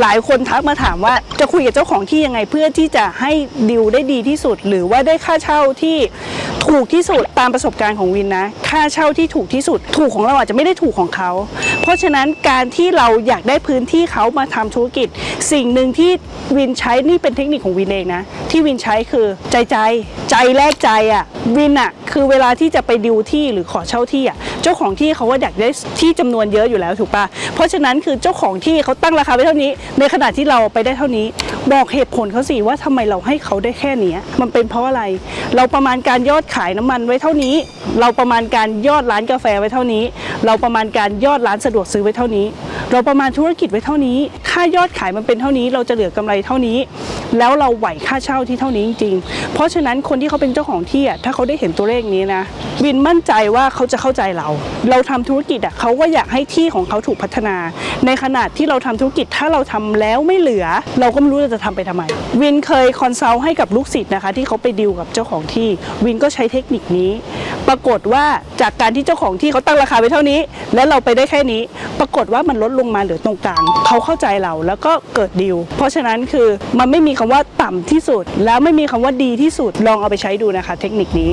หลายคนทักมาถามว่าจะคุยกับเจ้าของที่ยังไงเพื่อที่จะให้ดิวได้ดีที่สุด หรือว่าได้ค่าเช่าที่ถูกที่สุดตามประสบการณ์ของวินนะ ค่าเช่าที่ถูกที่สุด ถูกของเราอาจจะไม่ได้ถูกของเขา เพราะฉะนั้นการที่เราอยากได้พื้นที่เขามาทำธุรกิจ สิ่งหนึ่งที่วินใช้นี่เป็นเทคนิคของวินเองนะ ที่วินใช้คือใจใจ ใจแลกใจอะวินอะคือเวลาที่จะไปดิวที่หรือขอเช่าที่อะเจ้าของที่เขาว่าอยากได้ที่จำนวนเยอะอยู่แล้วถูกปะเพราะฉะนั้นคือเจ้าของที่เขาตั้งราคาไว้เท่านี้ ในขณะที่เราไปได้เท่านี้ บอกเหตุผลเขาสิว่าทำไมเราให้เขาได้แค่นี้มันเป็นเพราะอะไร เราประมาณการยอดขายน้ำมันไว้เท่านี้ เราประมาณการยอดร้านกาแฟไว้เท่านี้ เราประมาณการยอดร้านสะดวกซื้อไว้เท่านี้ เราประมาณธุรกิจไว้เท่านี้ ค่ายอดขายมันเป็นเท่านี้ เราจะเหลือกำไรเท่านี้ แล้วเราไหวค่าเช่าที่เท่านี้จริงๆ เพราะฉะนั้นคนที่เขาเป็นเจ้าของที่อะถ้าเขาได้เห็นตัวเลขนี้นะวินมั่นใจว่าเขาจะเข้าใจเรา เราทำธุรกิจอะเขาก็อยากให้ที่ของเขาถูกพัฒนา ในขณะที่เราทำธุรกิจถ้าเราทำแล้วไม่เหลือ เราก็ไม่รู้จะทำไปทำไม วินเคยคอนซัลท์ให้กับลูกศิษย์นะคะ ที่เขาไปดีลกับเจ้าของที่ วินก็ใช้เทคนิคนี้ ปรากฏว่าจากการที่เจ้าของที่เขาตั้งราคาไว้เท่านี้ และเราไปได้แค่นี้ ปรากฏว่ามันลดลงมาเหลือตรงกลางเขาเข้าใจเราแล้วก็เกิดดีลเพราะฉะนั้นคือมันไม่มีคำว่าต่ำที่สุด แล้วไม่มีคำว่าดีที่สุดลองเอาไปใช้ดูนะคะ เทคนิคนี้